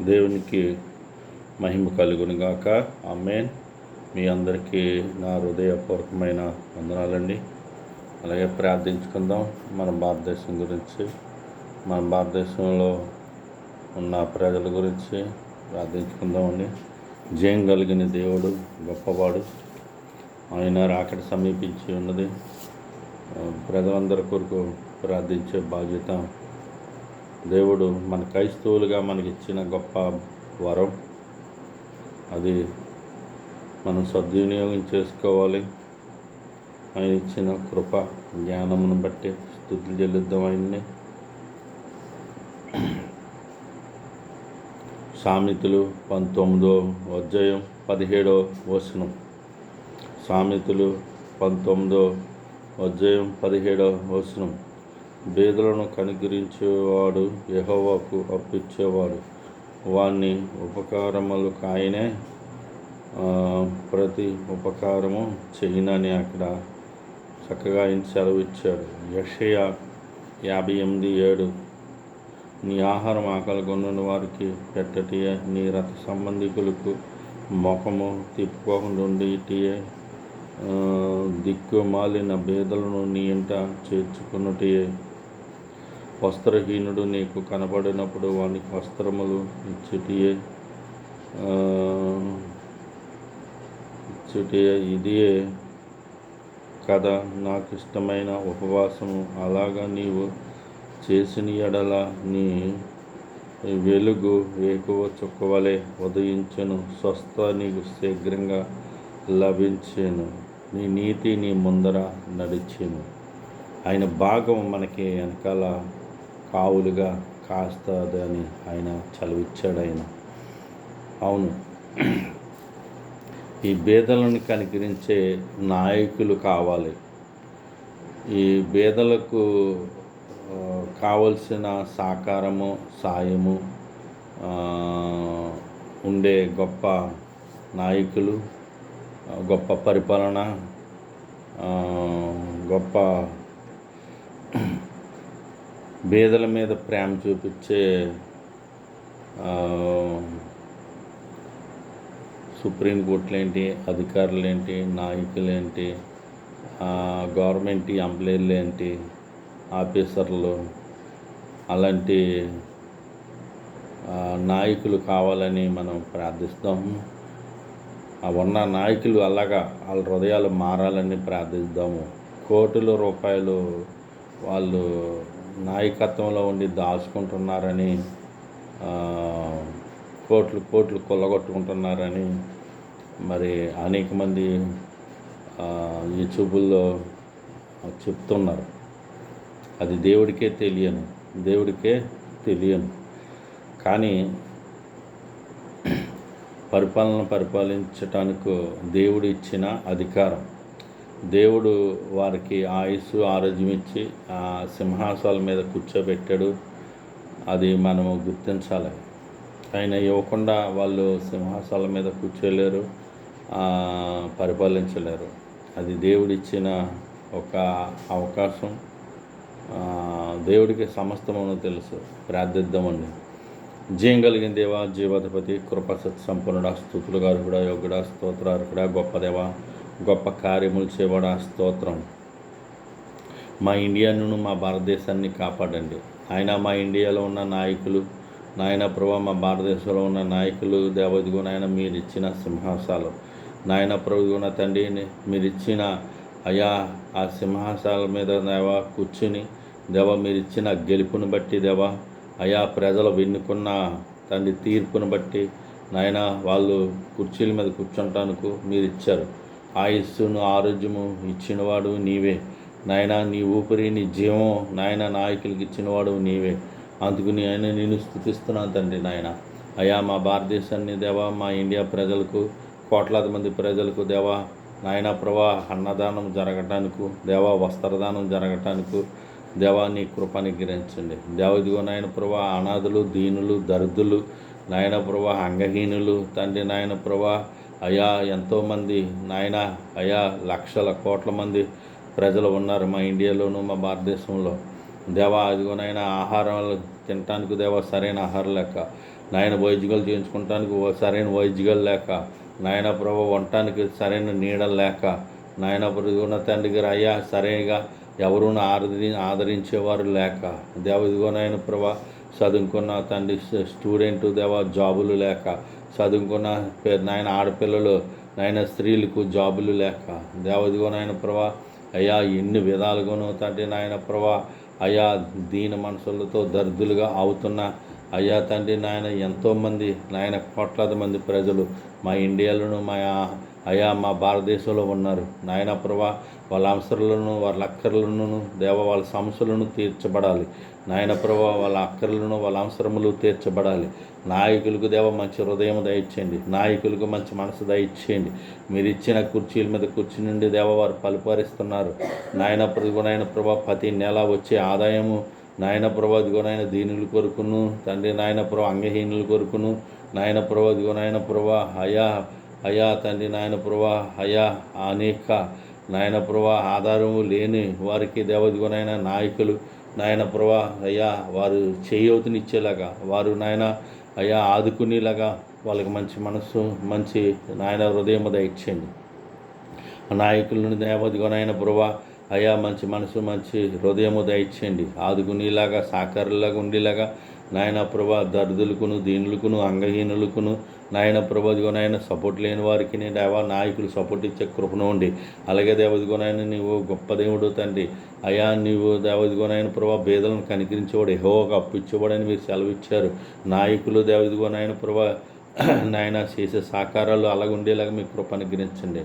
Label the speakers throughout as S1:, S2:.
S1: దేవునికి మహిమ కలుగును అమ్మేన్ మీ అందరికీ నా హృదయపూర్వకమైన వందనాలండి. అలాగే ప్రార్థించుకుందాం. మన భారతదేశం గురించి మన భారతదేశంలో ఉన్న ప్రజల గురించి ప్రార్థించుకుందామండి. జయం కలిగిన దేవుడు గొప్పవాడు. ఆయన రాకడ సమీపించి ఉన్నది. ప్రజలందరి కొరకు ప్రార్థించే బాధ్యత దేవుడు మన క్రైస్తవులుగా మనకి ఇచ్చిన గొప్ప వరం. అది మనం సద్వినియోగం చేసుకోవాలి. ఆయన ఇచ్చిన కృప జ్ఞానమును బట్టి స్థుతులు చెల్లిద్దాం ఆయన్ని. సామెతలు పంతొమ్మిదో అధ్యాయం పదిహేడో వచనం. సామెతలు పంతొమ్మిదో అధ్యాయం పదిహేడో వచనం. బేదలను కనుగరించేవాడు యహోవాకు అప్పిచ్చేవాడు వాణ్ణి ఉపకారములు కాయనే ప్రతి ఉపకారము చేయనని అక్కడ చక్కగా ఆయన సెలవిచ్చాడు యషయ యాభై ఎనిమిది ఏడు నీ ఆహారం ఆకలి కొనున్న వారికి పెట్టటియే నీ రథ సంబంధికులకు ముఖము తిప్పుకోకుండా ఉండేటియే దిక్కు దిక్కుమాలిన బేదలను నీ ఇంట చేర్చుకున్నటియే. వస్త్రహీనుడు నీకు కనబడినప్పుడు వానికి వస్త్రములు ఇచ్చుటియే ఇచ్చుటియే ఇదియే కదా. నాకు ఇష్టమైన ఉపవాసము అలాగా నీవు చేసిన ఎడల నీ వెలుగు వేకువ చుక్కవలే ఉదయించను. స్వస్థ నీకు శీఘ్రంగా లభించాను. నీ నీతి నీ ముందర నడిచాను. ఆయన భాగం మనకి వెనకాల కావులుగా కాస్తదని ఆయన చదివిచ్చాడు ఆయన అవును. ఈ బేదలను కనికరించే నాయకులు కావాలి. ఈ బేదలకు కావలసిన సాకారము సాయము ఉండే గొప్ప నాయకులు గొప్ప పరిపాలన గొప్ప బేదల మీద ప్రేమ చూపించే ఆ, సుప్రీంకోర్టులు ఏంటి అధికారులు ఏంటి నాయకులు ఏంటి గవర్నమెంట్ ఎంప్లాయీలు ఏంటి ఆఫీసర్లు అలాంటి నాయకులు కావాలని మనం ప్రార్థిస్తాము ఆ ఉన్న నాయకులు అలాగా వాళ్ళ హృదయాలు మారాలని ప్రార్థిద్దాము కోటుల రూపాయలు వాళ్ళు నాయకత్వంలో ఉండి దాచుకుంటున్నారని కోట్లు కోట్లు కొల్లగొట్టుకుంటున్నారని మరి అనేక మంది యూట్యూబుల్లో చెప్తున్నారు. అది దేవుడికే తెలియను దేవుడికే తెలియను. కానీ పరిపాలన పరిపాలించటానికి దేవుడు ఇచ్చిన అధికారం దేవుడు వారికి ఆయుస్సు ఆరోగ్యం ఇచ్చి ఆ సింహాసాల మీద కూర్చోబెట్టాడు. అది మనము గుర్తించాలి. ఆయన ఇవ్వకుండా వాళ్ళు సింహాసాల మీద కూర్చోలేరు పరిపాలించలేరు. అది దేవుడిచ్చిన ఒక అవకాశం. దేవుడికి సమస్తమును తెలుసు ప్రార్థిద్దామండి జయం కలిగిన దేవా జీవాధిపతి కృపసత్ సంపన్నుడా స్థుతులు గారు కూడా యోగుడా స్తోత్రార్హుడా కూడా గొప్ప దేవా. గొప్ప కార్యములు చేయబడా స్తోత్రం. మా ఇండియాను మా భారతదేశాన్ని కాపాడండి. ఆయన మా ఇండియాలో ఉన్న నాయకులు నాయన ప్రభు మా భారతదేశంలో ఉన్న నాయకులు దేవదిగో నాయన మీరు ఇచ్చిన సింహాసాలు నాయన ప్రభుగుణ తండ్రి మీరు ఇచ్చిన అయా ఆ సింహాసాల మీద దేవ కూర్చుని దేవ మీరు ఇచ్చిన గెలుపుని బట్టి దేవ అయా ప్రజలు వెన్నుకున్న తండ్రి తీర్పును బట్టి నాయన వాళ్ళు కుర్చీల మీద కూర్చుంటానికి మీరు ఇచ్చారు ఆయుస్సును ఆరోగ్యము ఇచ్చినవాడు నీవే. నాయన నీ ఊపిరి నీ జీవం నాయన నాయకులకి ఇచ్చినవాడు నీవే. అందుకు నీ ఆయన నేను స్థుతిస్తున్నాను తండ్రి నాయన. అయా మా భారతదేశాన్ని దేవా మా ఇండియా ప్రజలకు కోట్లాది మంది ప్రజలకు దేవా నాయన ప్రభా అన్నదానం జరగటానికి దేవా వస్త్రదానం జరగటానికి దేవా నీ కృపని గ్రహించండి దేవదిగో నాయన ప్రభా అనాథులు దీనులు దరిద్రులు నాయన ప్రభా అంగహీనులు తండ్రి నాయన ప్రభా అయా ఎంతోమంది నాయన అయా లక్షల కోట్ల మంది ప్రజలు ఉన్నారు మా ఇండియాలోను మా భారతదేశంలో. దేవా అదిగోనైనా ఆహారం తినటానికి దేవా సరైన ఆహారం లేక. నాయన వైద్యులు చేయించుకోవటానికి సరైన వైద్యులు లేక. నాయన ప్రభు ఉండటానికి సరైన నీడలు లేక. నాయన ఉన్న తండ్రి గారు అయ్యా సరైనగా ఎవరు ఆదరి ఆదరించేవారు లేక. దేవదిగోనైన ప్రభా చదువుకున్న తండ్రి స్టూడెంట్ దేవ జాబులు లేక. చదువుకున్న పే- నాయన ఆడపిల్లలు నాయన స్త్రీలకు జాబులు లేక. దేవదిగోనైన ప్రభా అయ్యా ఎన్ని విధాలుగానో తండ్రి నాయన ప్రభా అయ్యా దీని మనసులతో దర్దులుగా అవుతున్న. అయ్యా తండ్రి నాయన ఎంతోమంది నాయన కోట్లాది మంది ప్రజలు మా ఇండియాలోను మా అయా మా భారతదేశంలో ఉన్నారు. నాయన ప్రభా వాళ్ళ అవసరాలను వాళ్ళ అక్కర్లను దేవ వాళ్ళ సమస్యలను తీర్చబడాలి. నాయన ప్రభా వాళ్ళ అక్కర్లను వాళ్ళ అవసరములు తీర్చబడాలి. నాయకులకు దేవ మంచి హృదయం దయచేయండి. నాయకులకు మంచి మనసు దయచేయండి. మీరు ఇచ్చిన కుర్చీల మీద కుర్చీ నుండి దేవ వారు పలుపరిస్తున్నారు. నాయన ప్రభునైన ప్రభా ప్రతి నెల వచ్చే ఆదాయము నాయన ప్రభా దిగునైన దీనుల కొరకును తండ్రి నాయన ప్రభా అంగహీనుల కొరకును నాయన ప్రభా ప్రభా అయా అయా తండ్రి నాయన ప్రభా అయా అనేక నాయన ప్రభా ఆధారము లేని వారికి దేవదిగునైన నాయకులు నాయన ప్రభా అయ్యా వారు చేయూతనిచ్చేలాగా వారు నాయన అయ్యా ఆదుకునేలాగా వాళ్ళకి మంచి మనస్సు మంచి నాయన హృదయం దయచేయండి. నాయకులను దేవదిగోనైన ప్రభా అయ్యా మంచి మనసు మంచి హృదయము దయచేయండి. ఆదుకునేలాగా సాకారులాగా ఉండేలాగా నాయన ప్రభా దరిద్రులకును దీనులకును అంగహీనులకును నాయన ప్రభదిగో నాయన సపోర్ట్ లేని వారికి నేను దేవా నాయకులు సపోర్ట్ ఇచ్చే కృపను ఉండి. అలాగే దేవదిగో నాయన నీవు గొప్ప దేవుడు తండ్రి. అయ్యా నీవు దేవదిగో నాయన ప్రభా భేదలను కనికరించేవాడు ఎహోగా అప్పు ఇచ్చేవాడని మీరు సెలవు ఇచ్చారు నాయకులు దేవదిగో నాయన ప్రభా నాయన చేసే సాకారాలు అలాగ ఉండేలాగా మీ కృప అనుగ్రహించండి.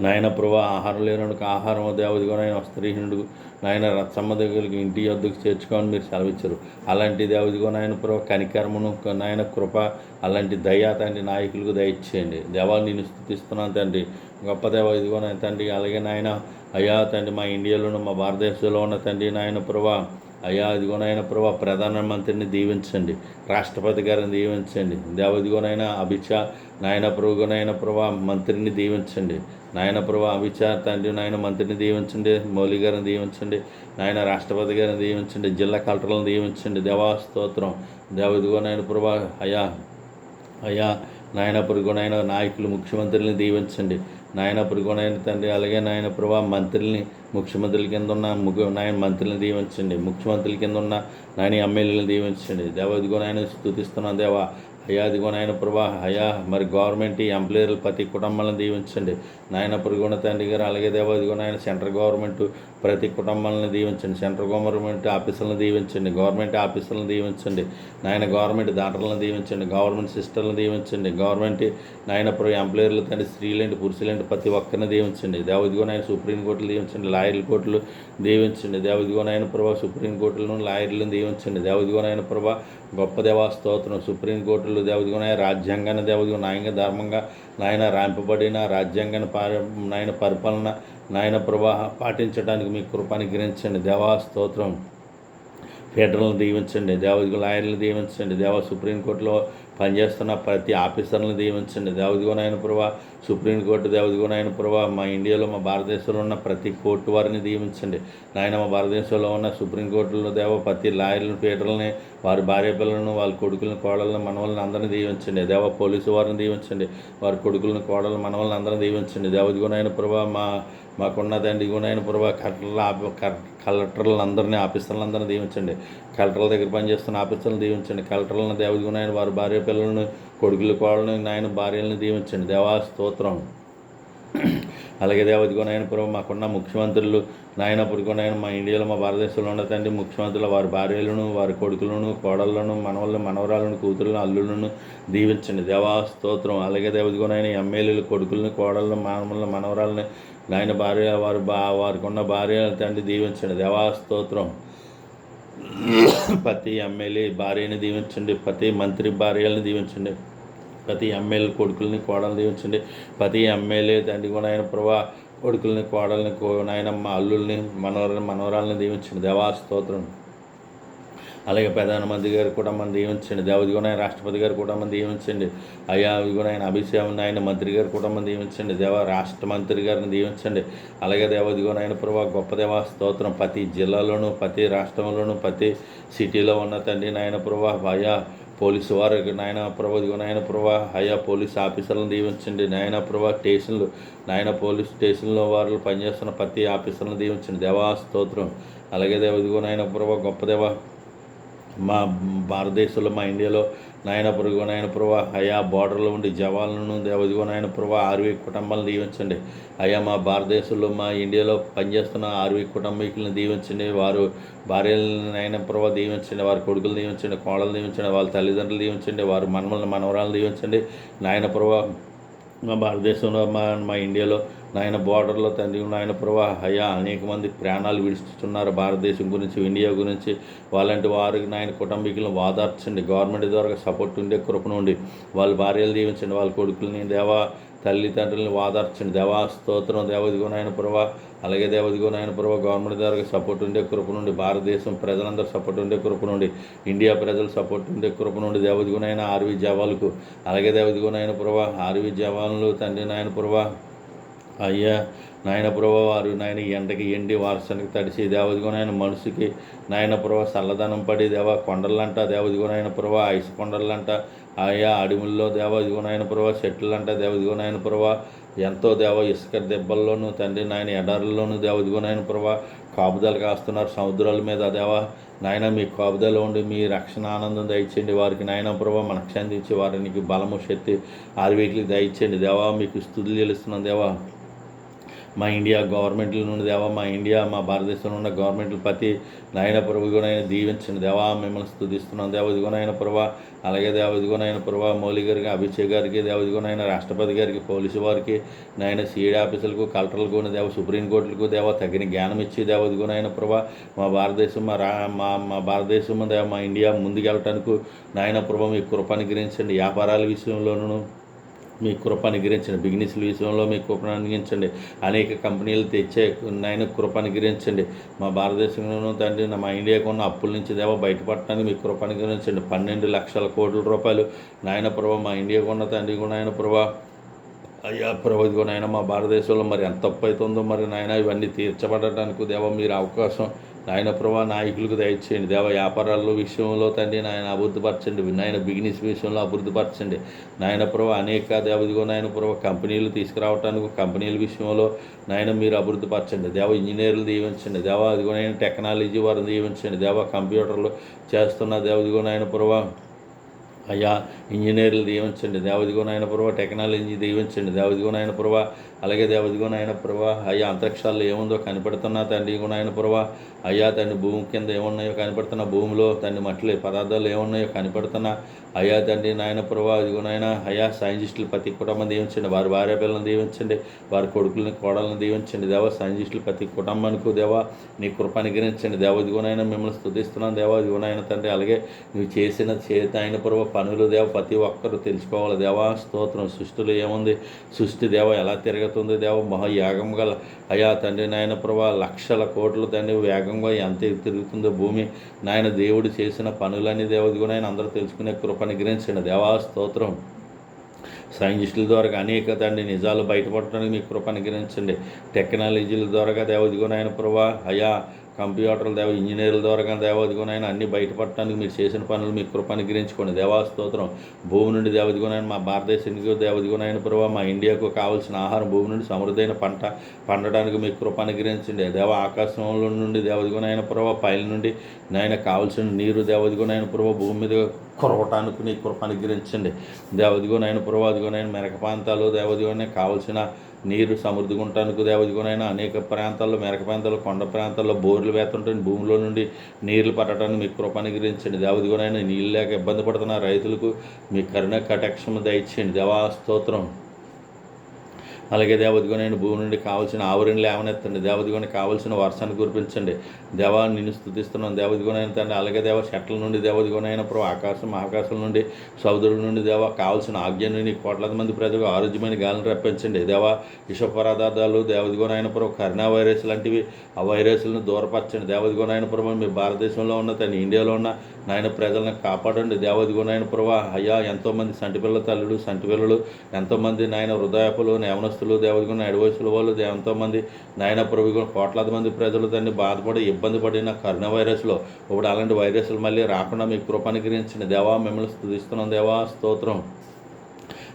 S1: నాయన ప్రభా ఆహారం లేనుడికి ఆహారం దేవదిగో నాయన స్త్రీహీనుడు నాయన రత్సమ్మ దగ్గరికి ఇంటి వద్దకు చేర్చుకోమని మీరు సెలవిచ్చారు. అలాంటి దేవదిగో నాయన ప్రభా కనికర్మను నాయన కృప అలాంటి దయా తండ్రి నాయకులకు దయచేయండి. దేవా నేను స్థుతిస్తున్నాను తండ్రి. గొప్ప దేవ ఇదిగో నాయన తండ్రి. అలాగే నాయన అయ్యా తండ్రి మా ఇండియాలోను మా భారతదేశంలో ఉన్న తండ్రి నాయన ప్రభా అయ్యా అదిగోనైనా ప్రభా ప్రధానమంత్రిని దీవించండి రాష్ట్రపతి గారిని దీవించండి దేవదిగోనైనా అభిచా నాయన ప్రభుగోనైనా ప్రభా మంత్రిని దీవించండి నాయన ప్రభా అభిచా తండ్రి నాయన మంత్రిని దీవించండి మౌలి గారిని దీవించండి నాయన రాష్ట్రపతి గారిని దీవించండి జిల్లా కలెక్టర్లను దీవించండి దేవాస్తోత్రం దేవదిగోనైన ప్రభా అయా అయ్యా నాయన పురుగునైన నాయకులు ముఖ్యమంత్రిని దీవించండి నాయన పురుగునైన తండ్రి అలాగే నాయన ప్రభా మంత్రుల్ని ముఖ్యమంత్రుల కింద ఉన్న నాయన మంత్రులను దీవించండి. ముఖ్యమంత్రుల కింద ఉన్న నాయన ఎమ్మెల్యేలను దీవించండి. దేవ ఇదిగో నాయన స్థుతిస్తున్నాను దేవా. అయ్యా ఇదిగో నాయన ప్రభా. అయ్యా మరి గవర్నమెంట్ ఎంప్లాయర్లు ప్రతి కుటుంబాలను దీవించండి. నాయన పురుగున తండ్రి గారు అలాగే దేవాది గుణాయన నాయన సెంట్రల్ గవర్నమెంట్ ప్రతి కుటుంబాలను దీవించండి. సెంట్రల్ గవర్నమెంట్ ఆఫీసులను దీవించండి. గవర్నమెంట్ ఆఫీసులను దీవించండి. నాయన గవర్నమెంట్ దాటలను దీవించండి. గవర్నమెంట్ సిస్టర్లను దీవించండి. గవర్నమెంట్ నాయన ప్రో ఎంప్లాయర్లు తండ్రి స్త్రీలేంటి పురుషులేంటి ప్రతి ఒక్కరిని దీవించండి. దేవదిగో నాయన సుప్రీం కోర్టులు దీవించండి. లాయర్ల కోర్టులు దీవించండి. దేవదిగో నాయన ప్రభా సుప్రీం కోర్టులను లాయర్లను దీవించండి. దేవదిగో నాయన ప్రభా గొప్ప దేవా స్తోత్రం. సుప్రీం కోర్టులు దేవదిగో నాయన రాజ్యాంగాన్ని దేవదిగో నాయంగా ధర్మంగా నాయన రాంపబడిన రాజ్యాంగాన్ని పార నాయన పరిపాలన నాయన ప్రభా పాటించడానికి మీ కృపాని గ్రహించండి. దేవా స్తోత్రం. ఫెడరల్ని దీవించండి. దేవదిగో లాయర్లను దీవించండి. దేవ సుప్రీంకోర్టులో పనిచేస్తున్న ప్రతి ఆఫీసర్లను దీవించండి. దేవదిగోనాయన ప్రభా సుప్రీంకోర్టు దేవదిగోనాయన ప్రభా మా ఇండియాలో మా భారతదేశంలో ఉన్న ప్రతి కోర్టు వారిని దీవించండి. నాయన మా భారతదేశంలో ఉన్న సుప్రీంకోర్టులో దేవ ప్రతి లాయర్లను ఫెడరల్ని వారి భార్య పిల్లలను వాళ్ళ కొడుకులను కోడలను మనవలను అందరినీ దీవించండి. దేవ పోలీసు వారిని దీవించండి. వారి కొడుకులను కోడలను మనవలను అందరినీ దీవించండి. దేవదిగోనాయన ప్రభా మా మాకున్న తండ్రి గుణైన ప్రభా కలెక్టర్ల ఆఫీ- కలెక్టర్లను అందరినీ ఆఫీసర్లను అందరినీ దీవించండి. కలెక్టర్ల దగ్గర పనిచేస్తున్న ఆఫీసర్లను దీవించండి. కలెక్టర్లను దేవది గుణైన వారి భార్య పిల్లలను కొడుకులు కోడలను నాయన భార్యలను దీవించండి. దేవా స్తోత్రం. అలాగే దేవదిగో నాయన ప్రభు మాకున్న ముఖ్యమంత్రులు నాయన పురుగు నాయన మా ఇండియాలో మా భారతదేశంలో ఉన్న తండ్రి ముఖ్యమంత్రులు వారి భార్యలను వారి కొడుకులను కోడళ్ళను మనవలను మనవరాలను కూతురులను అల్లులను దీవించండి. దేవా స్తోత్రం. అలాగే దేవదిగో నాయన ఎమ్మెల్యేలు కొడుకులను కోడళ్ళను మనవలను మనవరాలను నాయన భార్య వారు బా వారికి ఉన్న భార్య తండ్రి దీవించండి. దేవాస్తోత్రం ప్రతి ఎమ్మెల్యే భార్యని దీవించండి. ప్రతి మంత్రి భార్యలను దీవించండి. ప్రతి ఎమ్మెల్యే కొడుకుల్ని కోడలు దీవించండి. ప్రతి ఎమ్మెల్యే తండ్రి కూడా ఆయన ప్రభా కొడుకుల్ని కోడల్ని కో నాయనమ్మ అల్లుల్ని మనవరాలని మనవరాలని దీవించండి. దేవాస్తోత్రం అలాగే ప్రధానమంత్రి గారు కూడా మన దీవించండి దేవదిగుణ రాష్ట్రపతి గారు కూడా మన దీవించండి అయ్యా ఇదిగో ఆయన అభిషేకం నాయన మంత్రి గారు కూడా మన దీవించండి దేవ రాష్ట్ర మంత్రి గారిని దీవించండి అలాగే దేవదిగుణ ఆయన ప్రభా గొప్ప దేవ స్తోత్రం. ప్రతి జిల్లాలోనూ ప్రతి రాష్ట్రంలోనూ ప్రతి సిటీలో ఉన్న తండ్రి నాయన ప్రభా అయ్యా పోలీసు వారికి నాయన ప్రభా నాయన ప్రభా అయా పోలీస్ ఆఫీసర్లను దీవించండి నాయన ప్రభా స్టేషన్లు నాయన పోలీస్ స్టేషన్లో వారు పనిచేస్తున్న ప్రతి ఆఫీసర్లను దీవించండి దేవా స్తోత్రం. అలాగే దేవ ఇదిగో నాయన ప్రభా గొప్ప దేవ మా భారతదేశంలో మా ఇండియాలో నాయన పురుగు నాయన ప్రభా అయా బార్డర్లో ఉండి జవాన్లను దేవదిగో నాయన ప్రభా ఆర్వీ కుటుంబాలను దీవించండి. అయా మా భారతదేశంలో మా ఇండియాలో పనిచేస్తున్న ఆర్వీ కుటుంబీకులను దీవించండి. వారు భార్యలను నాయన ప్రభా దీవించండి. వారి కొడుకులు దీవించండి. కోడలు దీవించండి. వాళ్ళ తల్లిదండ్రులు దీవించండి. వారు మనమల్ని మనవరాలు దీవించండి. నాయన ప్రభా మా భారతదేశంలో మా మా ఇండియాలో నాయన బోర్డర్లో తండ్రి నాయన ప్రభా హయా అనేక మంది ప్రాణాలు విడుస్తున్నారు భారతదేశం గురించి ఇండియా గురించి. వాళ్ళంటి వారికి నాయన కుటుంబీకులను వాదార్చండి గవర్నమెంట్ ద్వారా సపోర్ట్ ఉండే కృపణ ఉండి వాళ్ళ భార్యలు దీవించండి వాళ్ళ కొడుకుల్ని దేవా తల్లిదండ్రులను వాదార్చండి. దేవా స్తోత్రం దేవదిగో నాయన ప్రభా అలాగే దేవదిగో నాయన ప్రభు గవర్నమెంట్ ద్వారా సపోర్ట్ ఉండే కృప నుండి భారతదేశం ప్రజలందరూ సపోర్ట్ ఉండే కృప నుండి ఇండియా ప్రజలు సపోర్ట్ ఉండే కృప నుండి దేవదిగో నాయన ఆర్వి జవాన్లకు అలాగే దేవదిగో నాయన ప్రభా ఆర్వి జవాన్లు తండ్రి నాయన ప్రభా అయ్యా నాయన ప్రభా వారు నాయన ఎండకి ఎండి వర్షానికి తడిసి దేవదిగో నాయన మనిషికి నాయన ప్రభా చల్లదనం పడి దేవ కొండలంట దేవదిగో నాయన ప్రభా ఐసు కొండలంట ఆయా అడవుల్లో దేవదిగో నాయన ప్రభా చెట్లంట దేవదిగో నాయన ప్రభా ఎంతో దేవ ఇసుక దెబ్బల్లోనూ తండ్రి నాయన ఎడారుల్లోనూ దేవదిగో నాయన ప్రభా కాపుదలు కాస్తున్నారు సముద్రాల మీద దేవ. నాయన మీ కాపుదలో ఉండి మీ రక్షణ ఆనందం దయచేయండి వారికి. నాయన ప్రభా మనకు క్షందించి వారికి బలము శక్తి ఆర్వీకి దయచేయండి దేవా. మీకు స్థుతులు తెలుస్తున్నాం దేవా. మా ఇండియా గవర్నమెంట్ల నుండి దేవా మా ఇండియా మా భారతదేశంలో ఉన్న గవర్నమెంట్లు ప్రతి నాయన ప్రభుగునైనా దీవించండి. దేవా మిమ్మల్ని స్థుతిస్తున్నాం. దేవ ఇదిగోనైన ప్రభా అలాగే దేవ ఇదిగోనైన ప్రభా మౌలి గారికి అభిషేక్ గారికి దేవ ఇదిగోనైన రాష్ట్రపతి గారికి పోలీసు వారికి నాయన సిఐడి ఆఫీసులకు కలెక్టర్లకు దేవ సుప్రీంకోర్టులకు దేవ తగిన జ్ఞానం ఇచ్చి దేవ ఇదిగోనైన ప్రభా మా భారతదేశం మా రా మా మా భారతదేశం దేవ మా ఇండియా ముందుకెళ్ళటానికి నాయన ప్రభా మీ కృపను గ్రహించండి వ్యాపారాల విషయంలోనూ మీ కృప అనుగ్రహించండి బిజినెస్ విషయంలో మీ కృపను అనుగ్రహించండి అనేక కంపెనీలు తెచ్చే నాయన కృప అనుగ్రహించండి మా భారతదేశంలోనూ తండ్రి మా ఇండియాకు ఉన్న అప్పుల నుంచి దేవ బయటపడటానికి మీ కృప అనుగ్రహించండి పన్నెండు లక్షల కోట్ల రూపాయలు నాయన ప్రభా మా ఇండియాకు ఉన్న తండ్రి కూడా నాయన ప్రభా అయ్యా ప్రభుత్వం నాయన మా భారతదేశంలో మరి ఎంత తప్పు అవుతుందో మరి నాయన ఇవన్నీ తీర్చబడటానికి దేవ మీరు అవకాశం నాయన ప్రభా నాయకులకు దయచేయండి. దేవ వ్యాపారాల విషయంలో తండ్రి నాయన అభివృద్ధిపరచండి. నాయన బిజినెస్ విషయంలో అభివృద్ధిపరచండి. నాయన ప్రభా అనేక దేవదిగో నాయన ప్రభా కంపెనీలు తీసుకురావటానికి కంపెనీల విషయంలో నాయన మీరు అభివృద్ధిపరచండి. దేవ ఇంజనీర్లు దీవించండి. దేవ ఇదిగో నాయన టెక్నాలజీ వారిని దీవించండి. దేవ కంప్యూటర్లు చేస్తున్న దేవదిగో నాయన ప్రభా అయ్యా ఇంజనీర్లు దీవించండి. దేవదిగో నాయన ప్రభా టెక్నాలజీ దీవించండి. దేవదిగో నాయన ప్రభా అలాగే దేవదిగో నాయన ప్రభా అయ్యా అంతరిక్షాల్లో ఏముందో కనిపెడుతున్నా తండ్రి నాయన ప్రభా అయ్యా తండ్రి భూమి కింద ఏమున్నాయో కనిపెడుతున్న భూమిలో తండ్రి మట్టిలో పదార్థాలు ఏమున్నాయో కనిపెడుతున్నా అయ్యా తండ్రి నాయన ప్రభా ఇదిగో నాయన అయ్యా సైంటిస్టులు ప్రతి కుటుంబం దీవించండి వారి భార్య పిల్లలను దీవించండి వారి కొడుకులను కోడలను దీవించండి దేవ సైంటిస్టులు ప్రతి కుటుంబానికి దేవా నీ కృప అనుగ్రహించండి దేవ ఇదిగోనైనా మిమ్మల్ని స్థుతిస్తున్నాను దేవా ఇదిగోనైనా తండ్రి అలాగే నువ్వు చేసిన చేత ఆయన పూర్వ పనులు దేవ ప్రతి ఒక్కరూ తెలుసుకోవాలి దేవా స్తోత్రం సృష్టిలో ఏముంది సృష్టి దేవ ఎలా తిరుగుతుంది దేవ మహాయాగం గల అయా తండ్రి నాయన ప్రభా లక్షల కోట్లు తండ్రి వేగంగా ఎంత తిరుగుతుందో భూమి. నాయన దేవుడు చేసిన పనులన్నీ దేవదిగునైనా అందరూ తెలుసుకునే కృపని గ్రహించండి దేవా స్తోత్రం. సైంటిస్టుల ద్వారా అనేక తండ్రి నిజాలు బయటపడటానికి మీ కృప అనుగ్రహించండి టెక్నాలజీల ద్వారా దేవదిగునైన ప్రభా అయా కంప్యూటర్ల దేవ ఇంజనీర్ల ద్వారా దేవదిగునైనా అన్ని బయటపడటానికి మీరు చేసిన పనులు మీ కృప అనుగ్రహించుకోండి. దేవాస్తోత్రం భూమి నుండి దేవదిగునైనా మా భారతదేశానికి దేవదిగునైన ప్రభావ మా ఇండియాకు కావాల్సిన ఆహారం భూమి నుండి సమృద్ధైన పంట పండడానికి మీ కృప అనుగ్రహించండి. దేవ ఆకాశంలో నుండి దేవదిగునైన ప్రభావ పైల నుండి నాయన కావాల్సిన నీరు దేవదిగునైన ప్రభావ భూమి మీద కురవటానికి నీ కృప అనుగ్రహించండి. దేవదిగోనైన పురవాదిగోనైన మెరక ప్రాంతాలు దేవదిగోనే కావలసిన నీరు సమృద్ధిగా ఉండటానికి దేవదిగోనైనా అనేక ప్రాంతాల్లో మెరక ప్రాంతాల్లో కొండ ప్రాంతాల్లో బోర్లు వేస్తుంటాయి భూమిలో నుండి నీళ్ళు పట్టడానికి మీ కృపణీకరించండి దేవదిగునైనా నీళ్ళు లేక ఇబ్బంది పడుతున్న రైతులకు మీ కరుణ కటాక్షం దయచేయండి. దేవాస్తోత్రం అలాగే దేవదిగోనైన భూమి నుండి కావాల్సిన ఆవరణ లేవనెత్తండి. దేవదిగోని కావాల్సిన వర్షాన్ని కురిపించండి. దేవా నిన్ను స్థుతిస్తున్నాను. దేవదిగోనైన తండ్రి అలాగే దేవ చెట్ల నుండి దేవదిగోనైన ప్రభు ఆకాశం ఆకాశం నుండి సముద్రుల నుండి దేవ కావాల్సిన ఆజ్ఞను నీ కోట్లాది మంది ప్రజలకు ఆరోగ్యమైన గాలిని రప్పించండి. దేవా విష పదార్థాలు దేవదిగోనైన ప్రభు కరోనా వైరస్ లాంటివి ఆ వైరస్లను దూరపరచండి. దేవదిగోనైన ప్రభు మీ భారతదేశంలో ఉన్న తన ఇండియాలో ఉన్న నాయన ప్రజలను కాపాడండి. దేవదిగోనైన ప్రభు అయ్యా ఎంతోమంది సంటి పిల్లల తల్లులు సంటి పిల్లలు ఎంతోమంది నాయన హృదయపులు యవనస్తులు యవనస్తులు దేవదిగో నడి వాళ్ళు ఎంతో ఎంతోమంది నాయన ప్రభు కోట్లాది మంది ప్రజలు దాన్ని బాధపడి ఇబ్బంది పడిన కరోనా వైరస్లో. ఇప్పుడు అలాంటి వైరస్లు మళ్ళీ రాకుండా మీకు కృపనుగ్రహించిన దేవా మిమ్మల్ని స్థుతిస్తున్నాం. దేవా స్తోత్రం.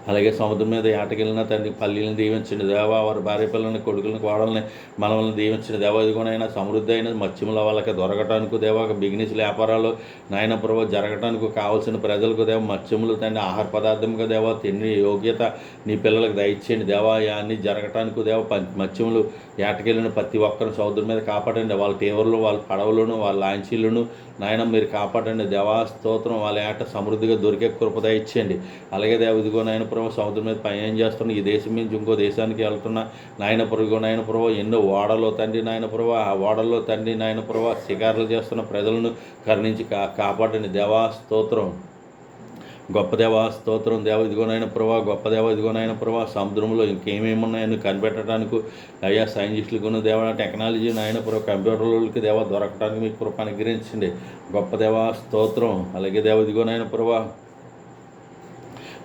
S1: అలాగే సముద్రం మీద ఏటకెళ్ళిన తండ్రి పల్లీలను దీవించండి దేవా వారి భార్య పిల్లల్ని కొడుకులను కోడల్ని మనల్ని దీవించిన దేవా. ఇదిగోనైనా సమృద్ధి అయిన మత్స్యముల వాళ్ళకి దొరకటానికి దేవా బిజినెస్ వ్యాపారాలు నాయన ప్రభు జరగటానికి కావాల్సిన ప్రజలకు దేవ మత్స్యములు తండ్రి ఆహార పదార్థంగా దేవా తిండి యోగ్యత నీ పిల్లలకు దయచేయండి దేవా. అన్నీ జరగటానికి దేవ మత్స్యములు ఏటకెళ్ళిన ప్రతి ఒక్కరిని సముద్రం మీద కాపాడండి. వాళ్ళ టేవర్లు వాళ్ళ పడవలను వాళ్ళ లాంచీలను నాయన మీరు కాపాడండి దేవా. స్తోత్రం వాళ్ళ ఏట సమృద్ధిగా దొరికే కృప దయచేయండి. అలాగే దేవ ఇదిగో నాయన ప్రభు సముద్రం మీద పయనం చేస్తున్న? ఈ దేశం నుంచి ఇంకో దేశానికి వెళ్తున్న. నాయన ప్రభు నాయన ప్రభు ఎన్నో ఓడలో తండ్రి నాయన ప్రభు ఆ ఓడల్లో తండ్రి నాయన ప్రభు చేస్తున్న ప్రజలను కరుణించి కా కాపాడని దేవా స్తోత్రం. గొప్ప దేవ స్తోత్రం. దేవ ఇదిగోనైన ప్రభా గొప్ప దేవ ఇదిగోనైన ప్రభా సముద్రంలో ఇంకేమేమి ఉన్నాయని కనిపెట్టడానికి అయ్యా సైంటిస్టులకు దేవ టెక్నాలజీ నాయన ప్రభు కంప్యూటర్లకి దేవ దొరకడానికి మీకు కృప అనుగ్రహించండి. గొప్ప దేవ స్తోత్రం. అలాగే దేవ ఇదిగోనైన ప్రభా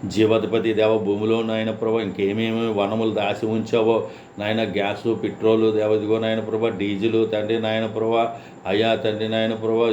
S1: జీవాధిపతి దేవ భూమిలో నాయన ప్రభా ఇంకేమేమి వనములు దాసి ఉంచావో నాయన గ్యాసు పెట్రోలు దేవదిగో నాయన ప్రభా డీజిల్ తండ్రి నాయన ప్రభా అయ్యా తండ్రి నాయన ప్రభా